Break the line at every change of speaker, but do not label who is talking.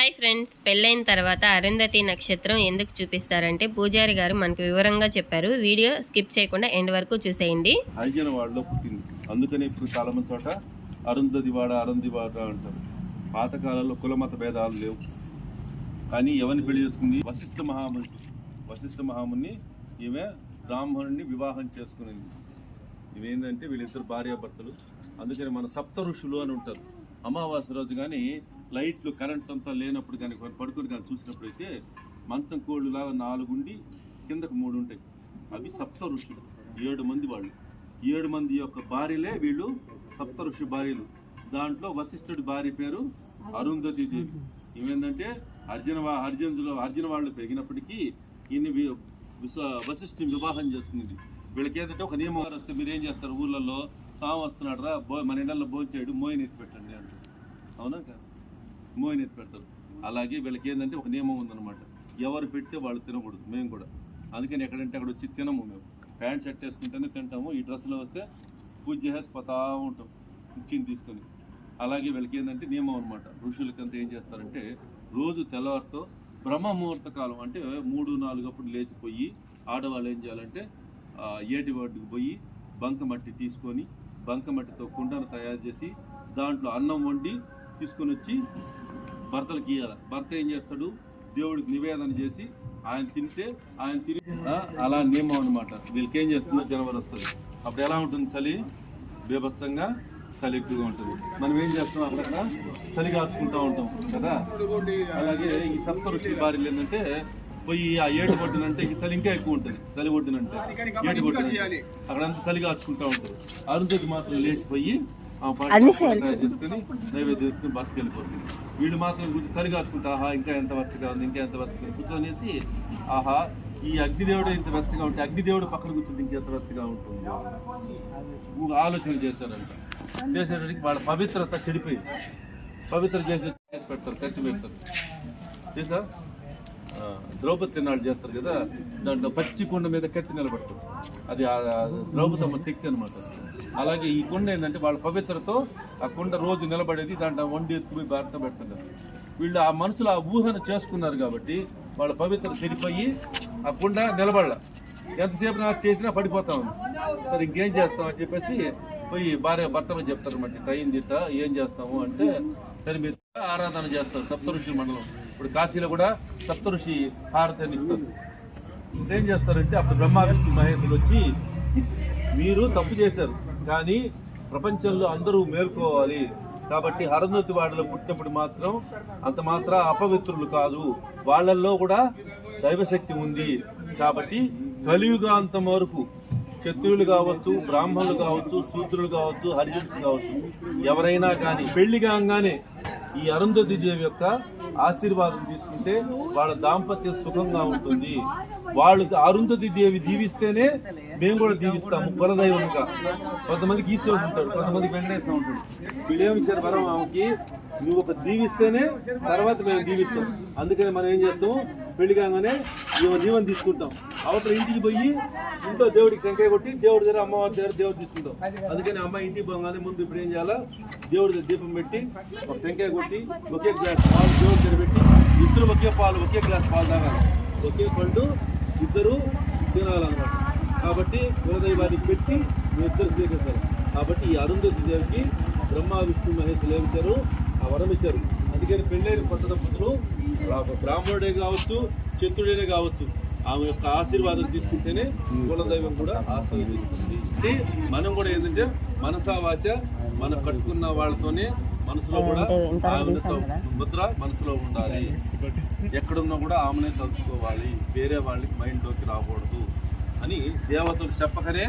Hi friends పెళ్ళైన తర్వాత అరుంధతి నక్షత్రం ఎందుకు చూపిస్తారంటే పూజారి గారు మనకు వివరంగా చెప్పారు. వీడియో స్కిప్ చేయకుండా ఎండ్ వరకు చూసేయండి.
హరిజన వాడలో పుట్టింది. అందుకనే ఇప్పుడు చాలా మంది చోట అరుంధతి వాడ అరుంధి వాడ అంటారు. పాతకాలంలో కులమత భేదాలు లేవు. కానీ ఎవరిని పెళ్ళి చేసుకుంది? వశిష్ఠ మహాముని. వశిష్ఠ మహాముని ఈమె బ్రాహ్మణుని వివాహం చేసుకునింది. ఇవేంటంటే వీళ్ళిద్దరు భార్యాభర్తలు. అందుకని మన సప్త ఋషులు అని ఉంటారు. అమావాస్య రోజు కానీ లైట్లు కరెంట్ అంతా లేనప్పుడు కానీ పడుకుని కానీ చూసినప్పుడు అయితే మంచం కోళ్ళు లాగా నాలుగు ఉండి కిందకు మూడు ఉంటాయి అవి సప్త ఋషులు. ఏడు మంది వాళ్ళు. ఏడు మంది యొక్క భార్యలే వీళ్ళు సప్త ఋషి భార్యలు. దాంట్లో వశిష్ఠుడి భార్య పేరు అరుంధతి దేవి. ఏమేంటంటే అర్జున అర్జునులో అర్జున వాళ్ళు పెరిగినప్పటికీ ఈయన విశ్వ వశిష్ఠుని వివాహం చేసుకుంది. వీళ్ళకి ఏంటంటే ఒక నియమం వస్తే మీరు ఏం చేస్తారు? ఊళ్ళల్లో సాము వస్తున్నాడు రా బో మన ఇళ్ళల్లో భోంచేయడు మోయిని ఎత్తి పెట్టండి అంటారు అవునా కదా? మోయిని ఎత్తి పెడతారు. అలాగే వీళ్ళకి ఏంటంటే ఒక నియమం ఉందన్నమాట. ఎవరు పెడితే వాళ్ళు తినకూడదు మేము కూడా. అందుకని ఎక్కడంటే అక్కడ వచ్చి తినము మేము. ప్యాంట్ షర్ట్ వేసుకుంటేనే తింటాము ఈ డ్రెస్సులో వస్తే పూజ చేసేసి పోతా ఉంటాం ఇచ్చింది తీసుకొని. అలాగే వీళ్ళకి ఏంటంటే నియమం అనమాట ఋషులకంతా ఏం చేస్తారంటే రోజు తెల్లవారితో బ్రహ్మ ముహూర్త కాలం అంటే మూడు నాలుగు అప్పుడు లేచిపోయి ఆడవాళ్ళు ఏం చేయాలంటే ఏటి ఒడ్డుకు పోయి బంక మట్టి తీసుకొని బంకమట్టితో కుండను తయారు చేసి దాంట్లో అన్నం వండి తీసుకొని వచ్చి భర్తలకు ఇవ్వాలి భర్త ఏం చేస్తాడు? దేవుడికి నివేదన చేసి ఆయన తింటే ఆయన తిని అలా నియమం అనమాట వీళ్ళకి ఏం చేస్తుందో జనవరి వస్తుంది. అప్పుడు ఎలా ఉంటుంది చలి? బీభత్సంగా చలి ఎక్కువగా ఉంటుంది. మనం ఏం చేస్తాం అక్కడ? చలి కాచుకుంటూ ఉంటాం కదా? అలాగే ఈ సప్త ఋషి భార్యలు ఏంటంటే పోయి ఆ ఏడు కొట్టినంటే ఈ చలి ఇంకా ఎక్కువ ఉంటుంది. చలి కొట్టినంటే ఏడు కొట్టిన అక్కడంతా చలి కాచుకుంటూ ఉంటారు అరుంధతి మాత్రం లేచిపోయి ఆ పాటి చేసుకుని నైవేద్యం చేసుకుని బస్కి వెళ్ళిపోతుంది. వీళ్ళు మాత్రం కొంచెం చలి కాచుకుంటా ఆహా ఇంకా ఎంత వెచ్చగా ఉంది ఇంకా ఎంత వెచ్చగా కూర్చొనేసి ఆహా ఈ అగ్నిదేవుడు ఇంత వెచ్చగా ఉంటే అగ్నిదేవుడు పక్కన కూర్చుంటే ఇంకెంత వెచ్చగా ఉంటుంది? ఆలోచన చేశారంట. చేసేటప్పటికి వాళ్ళ పవిత్రత చెడిపోయింది. పవిత్ర చేసి చేసి పెడతారు ఖర్చు పెడతారు. చేసా ద్రౌపది నాడు చేస్తారు కదా దాంట్లో పచ్చి కొండ మీద కత్తి నిలబడుతుంది. అది ఆ ద్రౌపదమ్మ శక్తి అనమాట అలాగే ఈ కొండ ఏంటంటే వాళ్ళ పవిత్రతో ఆ కొండ రోజు నిలబడేది దాంట్లో వండి ఎత్తుపోయి భారత పెడుతున్నారు వీళ్ళు ఆ మనసులో ఆ ఊహను చేసుకున్నారు కాబట్టి వాళ్ళ పవిత్ర చెడిపోయి ఆ కొండ నిలబడాల. ఎంతసేపు నాకు చేసినా పడిపోతా ఉంది. సరే ఇంకేం చేస్తాం అని చెప్పేసి పోయి భార్య భర్తలు చెప్తారు మట్టి ట్రైన్ ఏం చేస్తాము అంటే సరే మీరు ఆరాధన చేస్తారు సప్తఋషి మండలం. ఇప్పుడు కాశీలో కూడా సప్తఋషి హారతిని ఇస్తారు. ఏం చేస్తారంటే అప్పుడు బ్రహ్మ విష్ణు మహేశ్వరులు వచ్చి మీరు తప్పు చేశారు కానీ ప్రపంచంలో అందరూ మేల్కోవాలి. కాబట్టి హరనోతి వాడలో పుట్టినప్పుడు మాత్రం అంత మాత్ర అపవిత్రులు కాదు. వాళ్ళల్లో కూడా దైవశక్తి ఉంది. కాబట్టి కలియుగాంతం వరకు క్షత్రియులు కావచ్చు బ్రాహ్మణులు కావచ్చు శూద్రులు కావచ్చు హరిజనులు కావచ్చు ఎవరైనా కానీ పెళ్ళి కాగానే ఈ అరుంధతి దేవి యొక్క ఆశీర్వాదం తీసుకుంటే వాళ్ళ దాంపత్య సుఖంగా ఉంటుంది. వాళ్ళు అరుంధతి దేవి దీవిస్తేనే మేము కూడా దీవిస్తాము కులదైవంగా కొంతమందికి ఈశ్వరుడు ఉంటాడు కొంతమందికి వెంకటేశ్వర ఉంటాడు. వీళ్ళు ఏమి ఇచ్చారు వరం ఆమెకి. నువ్వు ఒక దీవిస్తేనే తర్వాత మేము దీవిస్తాం. అందుకని మనం ఏం చేస్తాం? పెళ్ళి కాగానే ఈమె జీవనం తీసుకుంటాం. అవతల ఇంటికి పోయి ఇంట్లో దేవుడికి టెంకాయ కొట్టి దేవుడి దగ్గర అమ్మవారి దగ్గర దేవుడు తీసుకుంటాం. అందుకని అమ్మాయి ఇంటికి పోగానే ముందు ఇప్పుడు ఏం చేయాలా? దేవుడి దగ్గర దీపం పెట్టి ఒక టెంకాయ కొట్టి ఒకే గ్లాస్ పాలు దేవుడి దగ్గర పెట్టి ఇద్దరు ఒకే పాలు ఒకే గ్లాస్ పాలు తాగాలి. ఒకే పండు ఇద్దరు తినాలన్నమాట కాబట్టి కులదైవానికి పెట్టి మీ ఇద్దరు స్వీకరిస్తారు. కాబట్టి ఈ అరుంధతి దేవికి బ్రహ్మ విష్ణు మహేష్ లేవిచారు ఆ వరం ఇచ్చారు. అందుకని పెళ్ళైన కొత్త దంపతులు బ్రా- బ్రాహ్మణుడే కావచ్చు చతురుడే కావచ్చు ఆమె యొక్క ఆశీర్వాదం తీసుకుంటేనే కులదైవం కూడా ఆశీర్వదిస్తుంది మనం కూడా ఏంటంటే మనసా వాచ మనం కట్టుకున్న వాళ్ళతోనే మనసులో కూడా ఆమెతో ముద్ర మనసులో ఉండాలి. ఎక్కడున్నా కూడా ఆమెనే తలుచుకోవాలి వేరే వాళ్ళకి మైండ్లోకి రాకూడదు అని దేవతలు చెప్పకనే